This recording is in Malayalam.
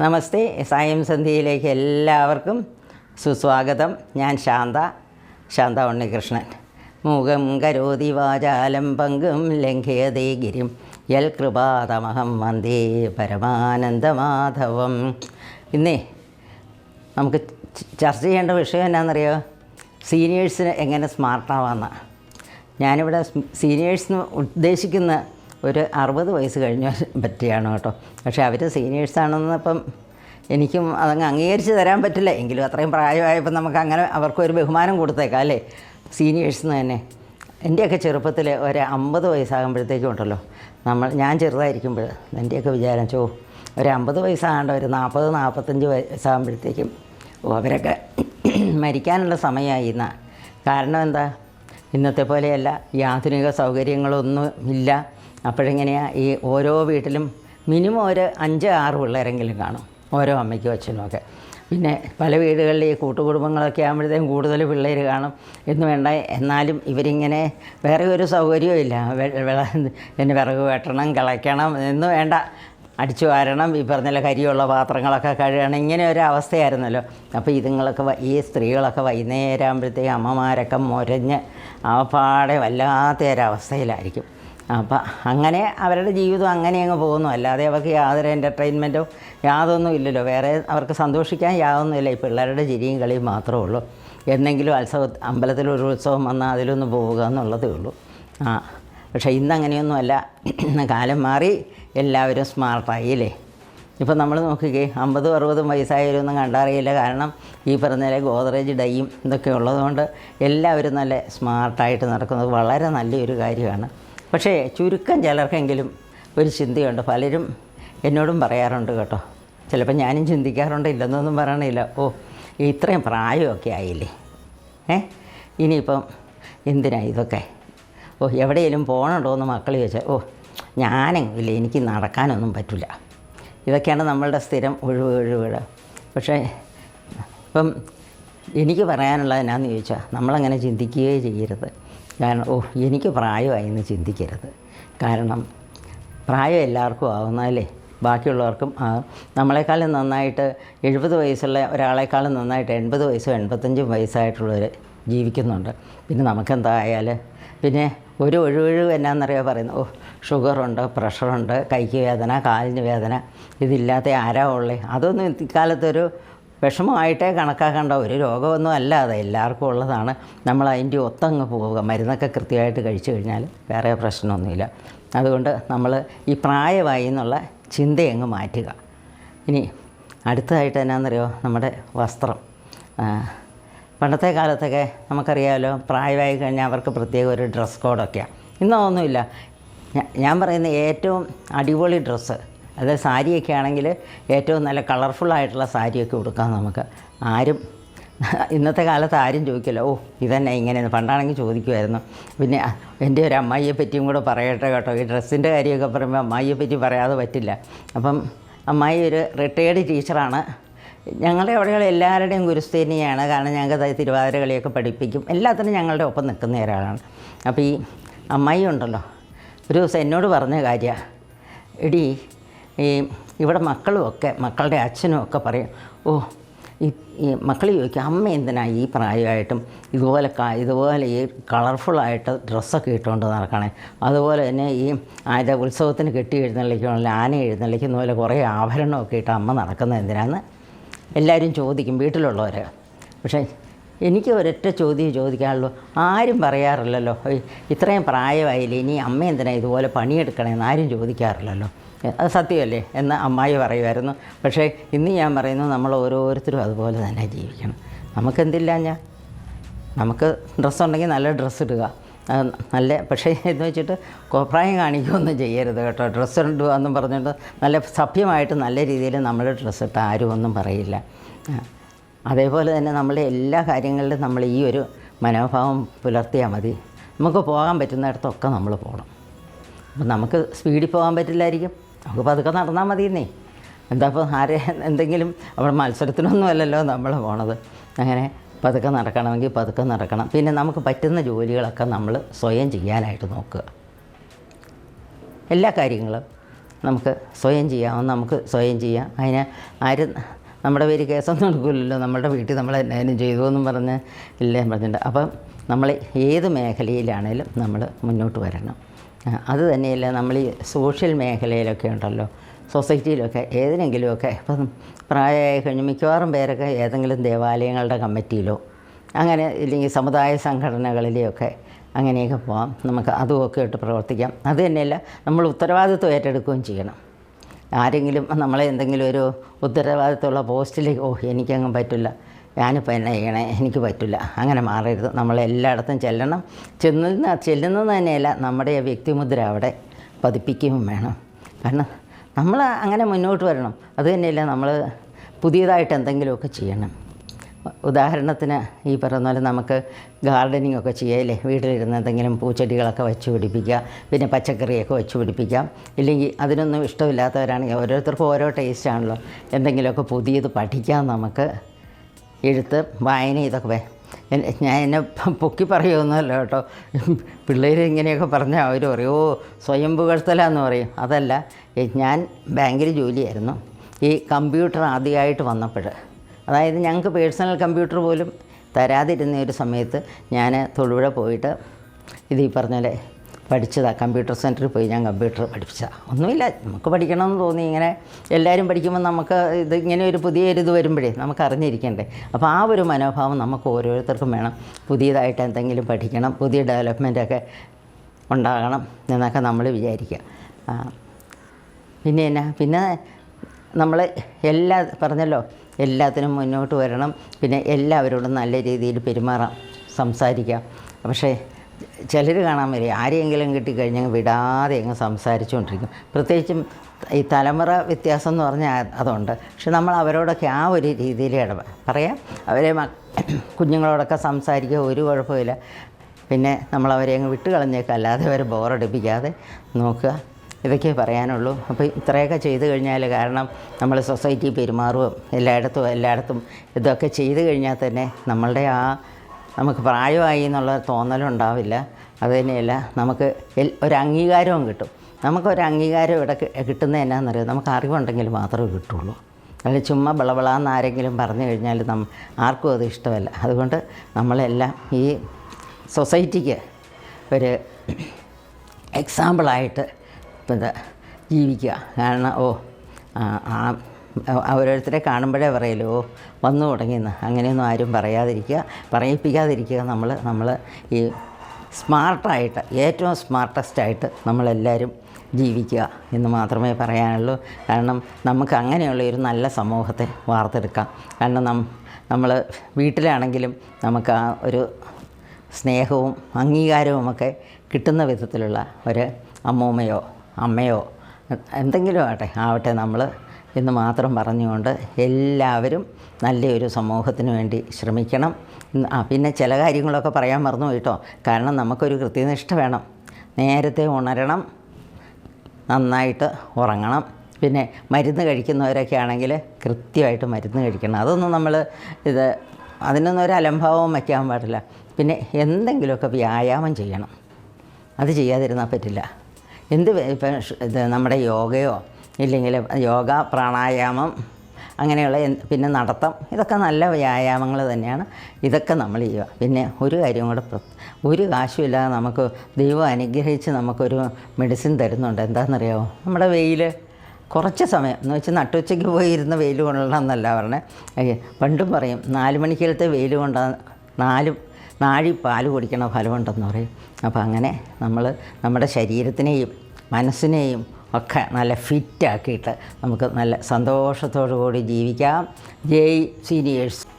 നമസ്തേ. സായം സന്ധ്യയിലേക്ക് എല്ലാവർക്കും സുസ്വാഗതം. ഞാൻ ശാന്ത ശാന്ത ഉണ്ണികൃഷ്ണൻ. മുഖം കരോതി വാചാലം പങ്കും ലംഘയതേ ഗിരിം. യൽ കൃപാതമഹം വന്ദേ പരമാനന്ദമാധവം. ഇന്നേ നമുക്ക് ചർച്ച ചെയ്യേണ്ട വിഷയം എന്നാണെന്നറിയോ സീനിയേഴ്സിന് എങ്ങനെ സ്മാർട്ടാവാമെന്നാണ് ഞാനിവിടെ സീനിയേഴ്സിന് ഉദ്ദേശിക്കുന്ന ഒരു അറുപത് വയസ്സ് കഴിഞ്ഞ പറ്റിയാണ് കേട്ടോ. പക്ഷേ അവർ സീനിയേഴ്സാണെന്നപ്പം എനിക്കും അതങ്ങ് അംഗീകരിച്ച് തരാൻ പറ്റില്ല. എങ്കിലും അത്രയും പ്രായമായപ്പോൾ നമുക്ക് അങ്ങനെ അവർക്കൊരു ബഹുമാനം കൊടുത്തേക്കാം അല്ലേ? സീനിയേഴ്സ് എന്ന് തന്നെ. എന്റെയൊക്കെ ചെറുപ്പത്തിൽ ഒരു അമ്പത് വയസ്സാകുമ്പോഴത്തേക്കും ഉണ്ടല്ലോ. നമ്മൾ ഞാൻ ചെറുതായിരിക്കുമ്പോൾ എന്റെയൊക്കെ വിചാരം ചോ ഒരു അമ്പത് വയസ്സാകേണ്ട ഒരു നാൽപ്പത് നാൽപ്പത്തഞ്ച് വയസ്സാകുമ്പോഴത്തേക്കും ഓ അവരൊക്കെ മരിക്കാനുള്ള സമയമായി എന്നാ. കാരണം എന്താ? ഇന്നത്തെ പോലെയല്ല. ഈ ആധുനിക സൗകര്യങ്ങളൊന്നും ഇല്ല. അപ്പോഴെങ്ങനെയാണ് ഈ ഓരോ വീട്ടിലും മിനിമം ഒരു അഞ്ച് ആറ് പിള്ളേരെങ്കിലും കാണും ഓരോ അമ്മയ്ക്കും അച്ഛനും ഒക്കെ. പിന്നെ പല വീടുകളിൽ ഈ കൂട്ടുകുടുംബങ്ങളൊക്കെ ആകുമ്പോഴത്തേക്കും കൂടുതൽ പിള്ളേർ കാണും എന്ന് വേണ്ട. എന്നാലും ഇവരിങ്ങനെ വേറെ ഒരു സൗകര്യവും ഇല്ല. പിന്നെ വിറക് വെട്ടണം കിളയ്ക്കണം എന്ന് വേണ്ട. അടിച്ചു വാരണം ഈ പറഞ്ഞ കരിയുള്ള പാത്രങ്ങളൊക്കെ കഴുകണം ഇങ്ങനെ ഒരു അവസ്ഥയായിരുന്നല്ലോ. അപ്പോൾ ഇതുങ്ങളൊക്കെ ഈ സ്ത്രീകളൊക്കെ വൈകുന്നേരം ആകുമ്പോഴത്തേക്ക് അമ്മമാരൊക്കെ മുരഞ്ഞ് ആപ്പാടെ വല്ലാത്ത ഒരവസ്ഥയിലായിരിക്കും അപ്പം അങ്ങനെ അവരുടെ ജീവിതം അങ്ങനെ അങ്ങ് പോകുന്നു. അല്ലാതെ അവർക്ക് യാതൊരു എന്റർടൈൻമെന്റോ യാതൊന്നും ഇല്ലല്ലോ. വേറെ അവർക്ക് സന്തോഷിക്കാൻ യാതൊന്നുമില്ല ഈ പിള്ളേരുടെ ചിരിയും കളിയും മാത്രമേ ഉള്ളൂ. എന്നെങ്കിലും ഉത്സവ അമ്പലത്തിലൊരു ഉത്സവം വന്നാൽ അതിലൊന്ന് പോവുക എന്നുള്ളതേ ഉള്ളൂ. ആ പക്ഷേ ഇന്ന് അങ്ങനെയൊന്നുമല്ല കാലം മാറി എല്ലാവരും സ്മാർട്ടായി അല്ലേ? ഇപ്പം നമ്മൾ നോക്കുകയെ അമ്പതും അറുപതും വയസ്സായവരൊന്നും കണ്ടറിയില്ല. കാരണം ഈ പറഞ്ഞ ഗോദറേജ് ഡൈയും ഇതൊക്കെ ഉള്ളതുകൊണ്ട് എല്ലാവരും നല്ല സ്മാർട്ടായിട്ട് നടക്കുന്നത് വളരെ നല്ലൊരു കാര്യമാണ്. പക്ഷേ ചുരുക്കം ചിലർക്കെങ്കിലും ഒരു ചിന്തയുണ്ട്. പലരും എന്നോടും പറയാറുണ്ട് കേട്ടോ. ചിലപ്പോൾ ഞാനും ചിന്തിക്കാറുണ്ട് ഇല്ലെന്നൊന്നും പറയണില്ല. ഓ ഇത്രയും പ്രായമൊക്കെ ആയില്ലേ? ഏ? ഇനിയിപ്പം എന്തിനാ ഇതൊക്കെ? ഓ എവിടെയെങ്കിലും പോകണുണ്ടോ എന്ന് മക്കൾ ചോദിച്ചാൽ ഓ ഞാനെങ്കിലും എനിക്ക് നടക്കാനൊന്നും പറ്റില്ല ഇതൊക്കെയാണ് നമ്മളുടെ സ്ഥിരം ഒഴിവ് ഒഴിവ് പക്ഷേ ഇപ്പം എനിക്ക് പറയാനുള്ളത് എന്നാന്ന് ചോദിച്ചാൽ നമ്മളങ്ങനെ ചിന്തിക്കുകയേ ചെയ്യരുത്. കാരണം ഓ എനിക്ക് പ്രായമായി എന്ന് ചിന്തിക്കരുത്. കാരണം പ്രായം എല്ലാവർക്കും ആവുന്നതല്ലേ ബാക്കിയുള്ളവർക്കും നമ്മളെക്കാളും നന്നായിട്ട് എഴുപത് വയസ്സുള്ള ഒരാളെക്കാളും നന്നായിട്ട് എൺപത് വയസ്സോ എൺപത്തഞ്ചും വയസ്സായിട്ടുള്ളവർ ജീവിക്കുന്നുണ്ട്. പിന്നെ നമുക്കെന്തായാൽ പിന്നെ ഒരു ഒഴിവൊഴിവ് എന്നാന്നറിയാ പറയുന്നത്? ഓ ഷുഗറുണ്ട് പ്രഷറുണ്ട് കൈക്ക് വേദന കാലിന് വേദന ഇതില്ലാത്ത ആരാ ഉള്ളേ? അതൊന്നും ഇക്കാലത്തൊരു വിഷമമായിട്ടേ കണക്കാക്കേണ്ട ഒരു രോഗമൊന്നും അല്ല അത് എല്ലാവർക്കും ഉള്ളതാണ്. നമ്മൾ അതിന്റെ ഒത്തങ്ങ് പോവുക. മരുന്നൊക്കെ കൃത്യമായിട്ട് കഴിച്ചു കഴിഞ്ഞാൽ വേറെ പ്രശ്നമൊന്നുമില്ല. അതുകൊണ്ട് നമ്മൾ ഈ പ്രായമായി എന്നുള്ള ചിന്തയങ്ങ് മാറ്റുക. ഇനി അടുത്തതായിട്ട് എന്നാണെന്നറിയോ നമ്മുടെ വസ്ത്രം. പണ്ടത്തെ കാലത്തൊക്കെ നമുക്കറിയാമല്ലോ പ്രായമായി കഴിഞ്ഞാൽ അവർക്ക് പ്രത്യേക ഒരു ഡ്രസ് കോഡൊക്കെയാണ് ഇന്നൊന്നുമില്ല ഞാൻ പറയുന്ന ഏറ്റവും അടിപൊളി ഡ്രസ്സ് അതായത് സാരിയൊക്കെ ആണെങ്കിൽ ഏറ്റവും നല്ല കളർഫുള്ളായിട്ടുള്ള സാരിയൊക്കെ ഉടുക്കാം നമുക്ക്. ആരും ഇന്നത്തെ കാലത്ത് ആരും ചോദിക്കില്ല ഓ ഇതന്നെ ഇങ്ങനെ പണ്ടാണെങ്കിൽ ചോദിക്കുമായിരുന്നു പിന്നെ എന്റെ ഒരു അമ്മായിയെ പറ്റിയും കൂടെ പറയട്ടെ കേട്ടോ. ഈ ഡ്രസ്സിന്റെ കാര്യമൊക്കെ പറയുമ്പോൾ അമ്മായിയെ പറ്റി പറയാതെ പറ്റില്ല. അപ്പം അമ്മായി ഒരു റിട്ടയേർഡ് ടീച്ചറാണ് ഞങ്ങളുടെ അവിടെയുള്ള എല്ലാവരുടെയും ഗുരുസ്ഥേനിയാണ് കാരണം ഞങ്ങൾക്ക് തിരുവാതിര കളിയൊക്കെ പഠിപ്പിക്കും. എല്ലാത്തിനും ഞങ്ങളുടെ ഒപ്പം നിൽക്കുന്ന ഒരാളാണ്. അപ്പോൾ ഈ അമ്മായി ഉണ്ടല്ലോ. ഒരു ദിവസം എന്നോട് പറഞ്ഞ കാര്യമാണ്. എടി ഈ ഇവിടെ മക്കളും ഒക്കെ മക്കളുടെ അച്ഛനും ഒക്കെ പറയും ഓ ഈ മക്കൾ ചോദിക്കും അമ്മ എന്തിനാ ഈ പ്രായമായിട്ടും ഇതുപോലെ ഇതുപോലെ ഈ കളർഫുള്ളായിട്ട് ഡ്രസ്സൊക്കെ ഇട്ടുകൊണ്ട് നടക്കണേ? അതുപോലെ തന്നെ ഈ ആദ്യ ഉത്സവത്തിന് കെട്ടി എഴുന്നള്ളിക്കണമല്ലോ ആന എഴുന്നള്ളിക്കുന്ന പോലെ കുറേ ആഭരണമൊക്കെ ഇട്ട് അമ്മ നടക്കുന്നത് എന്തിനാന്ന്? എല്ലാവരും ചോദിക്കും വീട്ടിലുള്ളവർ പക്ഷേ എനിക്ക് ഒരൊറ്റ ചോദ്യം ചോദിക്കാനുള്ളൂ. ആരും പറയാറില്ലല്ലോ ഇത്രയും പ്രായമായില്ലേ ഇനി അമ്മ എന്തിനാ ഇതുപോലെ പണിയെടുക്കണമെന്ന് ആരും ചോദിക്കാറില്ലല്ലോ. അത് സത്യമല്ലേ എന്ന് അമ്മായി പറയുമായിരുന്നു. പക്ഷേ ഇന്ന് ഞാൻ പറയുന്നു നമ്മൾ ഓരോരുത്തരും അതുപോലെ തന്നെ ജീവിക്കണം. നമുക്കെന്തില്ല ഞാൻ നമുക്ക് ഡ്രസ്സുണ്ടെങ്കിൽ നല്ല ഡ്രസ്സ് ഇടുക. നല്ല പക്ഷേ എന്ന് വെച്ചിട്ട് കോപ്രായം കാണിക്കുകയൊന്നും ചെയ്യരുത് കേട്ടോ. ഡ്രസ്സ് ഇടുക എന്നും പറഞ്ഞിട്ട് നല്ല സഭ്യമായിട്ട് നല്ല രീതിയിൽ നമ്മൾ ഡ്രസ്സ് ഇട്ട് ആരും ഒന്നും പറയില്ല. അതേപോലെ തന്നെ നമ്മൾ എല്ലാ കാര്യങ്ങളിലും നമ്മൾ ഈ ഒരു മനോഭാവം പുലർത്തിയാൽ മതി. നമുക്ക് പോകാൻ പറ്റുന്നിടത്തൊക്കെ നമ്മൾ പോകണം. അപ്പം നമുക്ക് സ്പീഡിൽ പോകാൻ പറ്റില്ലായിരിക്കും. നമുക്ക് പതുക്കെ നടന്നാൽ മതിയെന്നേ. എന്താ ഇപ്പോൾ ആരെ എന്തെങ്കിലും അവിടെ മത്സരത്തിനൊന്നും അല്ലല്ലോ നമ്മൾ പോണത്. അങ്ങനെ പതുക്കെ നടക്കണമെങ്കിൽ പതുക്കെ നടക്കണം. പിന്നെ നമുക്ക് പറ്റുന്ന ജോലികളൊക്കെ നമ്മൾ സ്വയം ചെയ്യാനായിട്ട് നോക്കുക. എല്ലാ കാര്യങ്ങളും നമുക്ക് സ്വയം ചെയ്യാം. നമുക്ക് സ്വയം ചെയ്യാം. അതിന് ആരും നമ്മുടെ പേര് കേസൊന്നും എടുക്കില്ലല്ലോ. നമ്മുടെ വീട്ടിൽ നമ്മൾ എന്തായാലും ചെയ്തു എന്നും പറഞ്ഞ് ഇല്ലേ പറഞ്ഞിട്ടുണ്ട്. അപ്പം നമ്മൾ ഏത് മേഖലയിലാണേലും നമ്മൾ മുന്നോട്ട് വരണം. അത് തന്നെയല്ല നമ്മൾ ഈ സോഷ്യൽ മേഖലയിലൊക്കെ ഉണ്ടല്ലോ സൊസൈറ്റിയിലൊക്കെ ഏതിനെങ്കിലുമൊക്കെ ഇപ്പം പ്രായമായി കഴിഞ്ഞ് മിക്കവാറും പേരൊക്കെ ഏതെങ്കിലും ദേവാലയങ്ങളുടെ കമ്മിറ്റിയിലോ അങ്ങനെ ഇല്ലെങ്കിൽ സമുദായ സംഘടനകളിലെയൊക്കെ അങ്ങനെയൊക്കെ പോകാം നമുക്ക് അതുമൊക്കെ ഇട്ട് പ്രവർത്തിക്കാം. അത് തന്നെയല്ല നമ്മൾ ഉത്തരവാദിത്വം ഏറ്റെടുക്കുകയും ചെയ്യണം. ആരെങ്കിലും നമ്മളെ എന്തെങ്കിലും ഒരു ഉത്തരവാദിത്തമുള്ള പോസ്റ്റിലേക്ക് ഓ എനിക്കങ്ങ് പറ്റില്ല. ഞാനിപ്പോൾ എന്നെ ചെയ്യണേ എനിക്ക് പറ്റില്ല അങ്ങനെ മാറരുത്. നമ്മൾ എല്ലായിടത്തും ചെല്ലണം. ചെല്ലുന്ന ചെല്ലുന്നത് തന്നെയല്ല നമ്മുടെ വ്യക്തിമുദ്ര അവിടെ പതിപ്പിക്കുകയും വേണം. കാരണം നമ്മൾ അങ്ങനെ മുന്നോട്ട് വരണം. അത് തന്നെയല്ല നമ്മൾ പുതിയതായിട്ട് എന്തെങ്കിലുമൊക്കെ ചെയ്യണം. ഉദാഹരണത്തിന് ഈ പറയുന്ന പോലെ നമുക്ക് ഗാർഡനിങ് ഒക്കെ ചെയ്യാമല്ലേ വീട്ടിലിരുന്ന് എന്തെങ്കിലും പൂച്ചെടികളൊക്കെ വെച്ച് പിടിപ്പിക്കുക പിന്നെ പച്ചക്കറിയൊക്കെ വെച്ച് പിടിപ്പിക്കാം. ഇല്ലെങ്കിൽ അതിനൊന്നും ഇഷ്ടമില്ലാത്തവരാണെങ്കിൽ ഓരോരുത്തർക്കും ഓരോ ടേസ്റ്റ് ആണല്ലോ. എന്തെങ്കിലുമൊക്കെ പുതിയത് പഠിക്കാം നമുക്ക്. എഴുത്ത് വായന ഇതൊക്കെ ഞാൻ എന്നെ പൊക്കി പറയുമെന്നല്ല കേട്ടോ. പിള്ളേർ ഇങ്ങനെയൊക്കെ പറഞ്ഞാൽ അവർ പറയും ഓ സ്വയം പുകഴ്ത്തലാന്ന് പറയും. അതല്ല ഞാൻ ബാങ്കിൽ ജോലിയായിരുന്നു. ഈ കമ്പ്യൂട്ടർ ആദ്യമായിട്ട് വന്നപ്പോൾ അതായത് ഞങ്ങൾക്ക് പേഴ്സണൽ കമ്പ്യൂട്ടർ പോലും തരാതിരുന്ന ഒരു സമയത്ത് ഞാൻ തൊടുപുഴ പോയിട്ട് ഇത് ഈ പറഞ്ഞ പഠിച്ചതാണ് കമ്പ്യൂട്ടർ സെന്ററിൽ പോയി ഞാൻ കമ്പ്യൂട്ടർ പഠിപ്പിച്ചതാണ് ഒന്നുമില്ല നമുക്ക് പഠിക്കണമെന്ന് തോന്നി. ഇങ്ങനെ എല്ലാവരും പഠിക്കുമ്പോൾ നമുക്ക് ഇത് ഇങ്ങനെ ഒരു പുതിയ ഒരു ഇത് വരുമ്പോഴേ നമുക്ക് അറിഞ്ഞിരിക്കണ്ടേ. അപ്പോൾ ആ ഒരു മനോഭാവം നമുക്ക് ഓരോരുത്തർക്കും വേണം. പുതിയതായിട്ട് എന്തെങ്കിലും പഠിക്കണം പുതിയ ഡെവലപ്മെന്റൊക്കെ ഉണ്ടാകണം എന്നൊക്കെ നമ്മൾ വിചാരിക്കുക. പിന്നെ എന്നാ? പിന്നെ നമ്മൾ എല്ലാ പറഞ്ഞല്ലോ എല്ലാത്തിനും മുന്നോട്ട് വരണം. പിന്നെ എല്ലാവരോടും നല്ല രീതിയിൽ പെരുമാറാം സംസാരിക്കാം. പക്ഷേ ചിലർ കാണാൻ വരെ ആരെയെങ്കിലും കിട്ടിക്കഴിഞ്ഞാൽ വിടാതെ അങ്ങ് സംസാരിച്ചുകൊണ്ടിരിക്കും. പ്രത്യേകിച്ചും ഈ തലമുറ വ്യത്യാസം എന്ന് പറഞ്ഞാൽ അതുണ്ട്. പക്ഷെ നമ്മൾ അവരോടൊക്കെ ആ ഒരു രീതിയിൽ ഇടപെ പറയാം. അവരെ കുഞ്ഞുങ്ങളോടൊക്കെ സംസാരിക്കുക ഒരു കുഴപ്പമില്ല പിന്നെ നമ്മൾ അവരെ അങ്ങ് വിട്ട് കളഞ്ഞേക്കുക. അല്ലാതെ അവരെ ബോറടിപ്പിക്കാതെ നോക്കുക. ഇതൊക്കെ പറയാനുള്ളൂ. അപ്പോൾ ഇത്രയൊക്കെ ചെയ്തു കഴിഞ്ഞാൽ കാരണം നമ്മൾ സൊസൈറ്റി പെരുമാറുകയും എല്ലായിടത്തും എല്ലായിടത്തും ഇതൊക്കെ ചെയ്തു കഴിഞ്ഞാൽ തന്നെ നമ്മളുടെ ആ നമുക്ക് പ്രായമായി എന്നുള്ള തോന്നലുണ്ടാവില്ല. അത് തന്നെയല്ല നമുക്ക് ഒരു അംഗീകാരവും കിട്ടും. നമുക്കൊരു അംഗീകാരം ഇവിടെ കിട്ടുന്നത് എന്നാണെന്നറിയാം നമുക്ക് അറിവുണ്ടെങ്കിൽ മാത്രമേ കിട്ടുള്ളൂ. അല്ല ചുമ്മാ ബളബളാന്ന് ആരെങ്കിലും പറഞ്ഞു കഴിഞ്ഞാൽ നം ആർക്കും അത് ഇഷ്ടമല്ല. അതുകൊണ്ട് നമ്മളെല്ലാം ഈ സൊസൈറ്റിക്ക് ഒരു എക്സാമ്പിളായിട്ട് ജീവിക്കുക. കാരണം ഓ ഓരോരുത്തരെ കാണുമ്പോഴേ പറയല്ലോ വന്നു തുടങ്ങിയെന്ന്. അങ്ങനെയൊന്നും ആരും പറയാതിരിക്കുക പറയിപ്പിക്കാതിരിക്കുക നമ്മൾ നമ്മൾ ഈ സ്മാർട്ടായിട്ട് ഏറ്റവും സ്മാർട്ടസ്റ്റായിട്ട് നമ്മളെല്ലാവരും ജീവിക്കുക എന്ന് മാത്രമേ പറയാനുള്ളൂ. കാരണം നമുക്ക് അങ്ങനെയുള്ള ഒരു നല്ല സമൂഹത്തെ വാർത്തെടുക്കാം. കാരണം നം നമ്മൾ വീട്ടിലാണെങ്കിലും നമുക്ക് ആ ഒരു സ്നേഹവും അംഗീകാരവുമൊക്കെ കിട്ടുന്ന വിധത്തിലുള്ള ഒരു അമ്മൂമ്മയോ അമ്മയോ എന്തെങ്കിലും ആവട്ടെ ആവട്ടെ നമ്മൾ എന്ന് മാത്രം പറഞ്ഞുകൊണ്ട് എല്ലാവരും നല്ലൊരു സമൂഹത്തിന് വേണ്ടി ശ്രമിക്കണം. ആ പിന്നെ ചില കാര്യങ്ങളൊക്കെ പറയാൻ മറന്നു കേട്ടോ. കാരണം നമുക്കൊരു കൃത്യനിഷ്ഠ വേണം. നേരത്തെ ഉണരണം നന്നായിട്ട് ഉറങ്ങണം. പിന്നെ മരുന്ന് കഴിക്കുന്നവരൊക്കെ ആണെങ്കിൽ കൃത്യമായിട്ട് മരുന്ന് കഴിക്കണം. അതൊന്നും നമ്മൾ ഇത് അതിനൊന്നും ഒരു അലംഭാവവും വയ്ക്കാൻ പാടില്ല. പിന്നെ എന്തെങ്കിലുമൊക്കെ വ്യായാമം ചെയ്യണം. അത് ചെയ്യാതിരുന്നാൽ പറ്റില്ല. എന്ത് ഇത് നമ്മുടെ യോഗയോ ഇല്ലെങ്കിൽ യോഗ പ്രാണായാമം അങ്ങനെയുള്ള പിന്നെ നടത്തം ഇതൊക്കെ നല്ല വ്യായാമങ്ങൾ തന്നെയാണ്. ഇതൊക്കെ നമ്മൾ ചെയ്യുക. പിന്നെ ഒരു കാര്യം കൂടെ ഒരു കാശുമില്ലാതെ നമുക്ക് ദൈവം അനുഗ്രഹിച്ച് നമുക്കൊരു മെഡിസിൻ തരുന്നുണ്ട്. എന്താണെന്നറിയാമോ നമ്മുടെ വെയിൽ കുറച്ച് സമയം എന്ന് വെച്ചാൽ നട്ടുച്ചയ്ക്ക് പോയി ഇരുന്ന് വെയിൽ കൊള്ളണം എന്നല്ല പറഞ്ഞേ. അയ്യ, പണ്ടും പറയും നാല് മണിക്കലത്തെ വെയിൽ കൊണ്ട നാല് നാഴി പാൽ കുടിക്കണ ഫലമുണ്ടെന്ന് പറയും. അപ്പോൾ അങ്ങനെ നമ്മൾ നമ്മുടെ ശരീരത്തിനെയും മനസ്സിനെയും ഒക്കെ നല്ല ഫിറ്റാക്കിയിട്ട് നമുക്ക് നല്ല സന്തോഷത്തോടു കൂടി ജീവിക്കാം. ജയ് സീനിയേഴ്സ്.